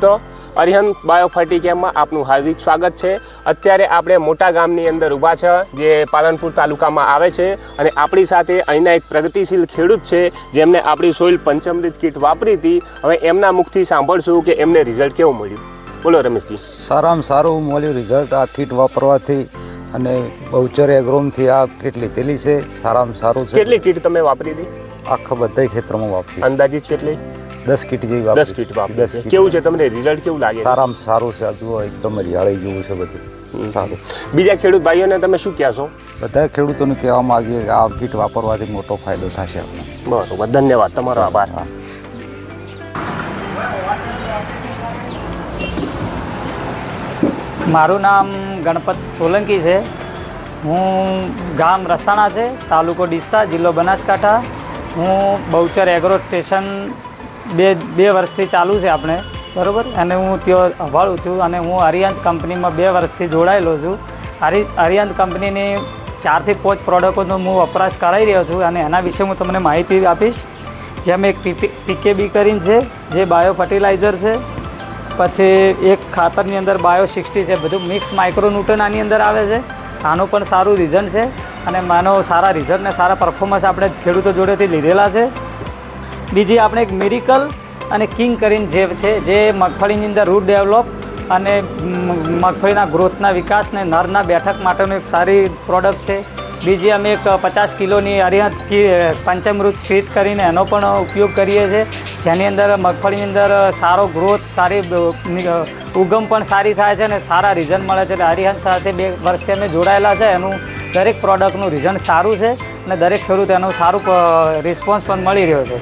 તો અરિહંત બાયોફર્ટી કેમ્પમાં આપનું હાર્દિક સ્વાગત છે. અત્યારે આપણે મોટા ગામની અંદર ઊભા છે જે પાલનપુર તાલુકામાં આવે છે અને આપણી સાથે અહીંના એક પ્રગતિશીલ ખેડૂત છે જેમને આપણી સોઇલ પંચમૃત કીટ વાપરી હતી. હવે એમના મુખથી સાંભળશું કે એમને રિઝલ્ટ કેવું મળ્યું. બોલો રમેશજી. સારામાં સારું મળ્યું રિઝલ્ટ આ કીટ વાપરવાથી અને બહુચર એગ્રોમથી આ કીટ લીધેલી છે. સારામાં સારું છે. કેટલી કીટ તમે વાપરી હતી? આખા બધા ખેતરમાં વાપરી. અંદાજિત કેટલી? દસ કીટ જેવી દસ કીટ દસ કેવું છે તમને રિઝલ્ટ કેવું લાગે છે? સારામાં સારું છે હજુ એકદમ હરિયાળી જેવું છે બધું. સારું. બીજા ખેડૂત ભાઈઓને તમે શું કહેશો બધા ખેડૂતોને કહેવા માંગીએ કે આ કીટ વાપરવાથી મોટો ફાયદો થશે આપણે બરોબર. ધન્યવાદ. તમારો આભાર. હા. મારું નામ ગણપત સોલંકી છે. હું ગામ રસાણા છે તાલુકો ડીસા જિલ્લો બનાસકાંઠા. હું બહુચર એગ્રો સ્ટેશન બે બે વર્ષથી ચાલુ છે આપણે. બરાબર. અને હું ત્યાં સંભાળું છું અને હું અરિયંત કંપનીમાં બે વર્ષથી જોડાયેલો છું. અરિ અરિયંત કંપનીની ચારથી પાંચ પ્રોડક્ટોનો હું વપરાશ કરાવી રહ્યો છું અને એના વિશે હું તમને માહિતી આપીશ. જેમ એક પીપી પીકેબી કરીને છે જે બાયો ફર્ટિલાઇઝર છે પછી એક ખાતરની અંદર બાયો સિક્સટી છે બધું મિક્સ માઇક્રોન્યુટન આની અંદર આવે છે. આનું પણ સારું રિઝલ્ટ છે અને માનો સારા રિઝલ્ટ ને સારા પરફોર્મન્સ આપણે ખેડૂતો જોડેથી લીધેલા છે. બીજી આપણે એક મિરિકલ અને કિંગ કરીને જે છે, જે મગફળીની અંદર રૂટ ડેવલપ અને મગફળીના ગ્રોથના વિકાસને નરના બેઠક માટેનું એક સારી પ્રોડક્ટ છે. બીજી અમે એક પચાસ કિલોની અરિહંત પંચમૃત ફીટ કરીને એનો પણ ઉપયોગ કરીએ છીએ. જેની અંદર મગફળીની અંદર સારો ગ્રોથ સારી ઉગમ પણ સારી થાય છે અને સારા રિઝલ્ટ મળે છે. એટલે અરિહંત સાથે બે વર્ષથી અમે જોડાયેલા છે. એનું દરેક પ્રોડક્ટનું રિઝલ્ટ સારું છે અને દરેક ખેડૂત એનું સારું રિસ્પોન્સ પણ મળી રહ્યો છે.